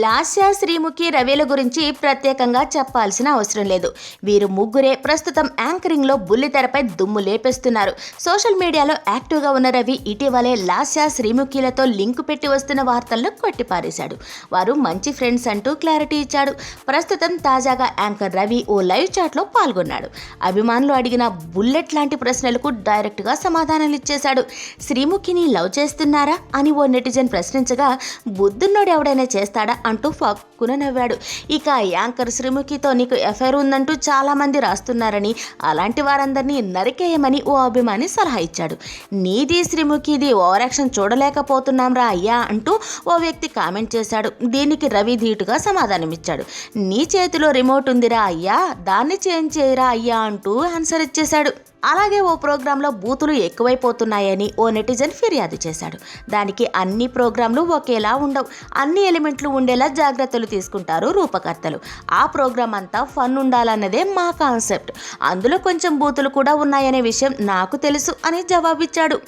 లాస్య శ్రీముఖి రవిల గురించి ప్రత్యేకంగా చెప్పాల్సిన అవసరం లేదు. వీరు ముగ్గురే ప్రస్తుతం యాంకరింగ్లో బుల్లితెరపై దుమ్ము లేపేస్తున్నారు. సోషల్ మీడియాలో యాక్టివ్గా ఉన్న రవి ఇటీవలే లాస్య శ్రీముఖిలతో లింక్ పెట్టి వస్తున్న వార్తలను కొట్టిపారేశాడు. వారు మంచి ఫ్రెండ్స్ అంటూ క్లారిటీ ఇచ్చాడు. ప్రస్తుతం తాజాగా యాంకర్ రవి ఓ లైవ్ చాట్లో పాల్గొన్నాడు. అభిమానులు అడిగిన బుల్లెట్ లాంటి ప్రశ్నలకు డైరెక్ట్గా సమాధానాలు ఇచ్చేశాడు. శ్రీముఖిని లవ్ చేస్తున్నారా అని ఓ నెటిజన్ ప్రశ్నించగా బుద్ధున్నోడు ఎవడైనా చేస్తాడా? అంటూ ఫక్కున నవ్వాడు ఇక యాంకర్ శ్రీముఖితో నీకు ఎఫ్ఐఆర్ ఉందంటూ చాలామంది రాస్తున్నారని అలాంటి వారందరినీ నరికేయమని ఓ అభిమాని సలహా ఇచ్చాడు. నీది శ్రీముఖిది ఓవర్ యాక్షన్ చూడలేకపోతున్నాం రా అయ్యా అంటూ ఓ వ్యక్తి కామెంట్ చేశాడు. దీనికి రవి ధీటుగా సమాధానమిచ్చాడు. నీ చేతిలో రిమోట్ ఉందిరా అయ్యా దాన్ని చేంజ్ చేయరా అయ్యా అంటూ ఆన్సర్ ఇచ్చేశాడు. అలాగే ఓ ప్రోగ్రాంలో బూతులు ఎక్కువైపోతున్నాయని ఓ నెటిజన్ ఫిర్యాదు చేశాడు. దానికి అన్ని ప్రోగ్రాంలు ఒకేలా ఉండవు. అన్ని ఎలిమెంట్లు ఉండేలా జాగ్రత్తలు తీసుకుంటారు రూపకర్తలు. ఆ ప్రోగ్రాం అంతా ఫన్ ఉండాలన్నదే మా కాన్సెప్ట్. అందులో కొంచెం బూతులు కూడా ఉన్నాయనే విషయం నాకు తెలుసు అని జవాబిచ్చాడు.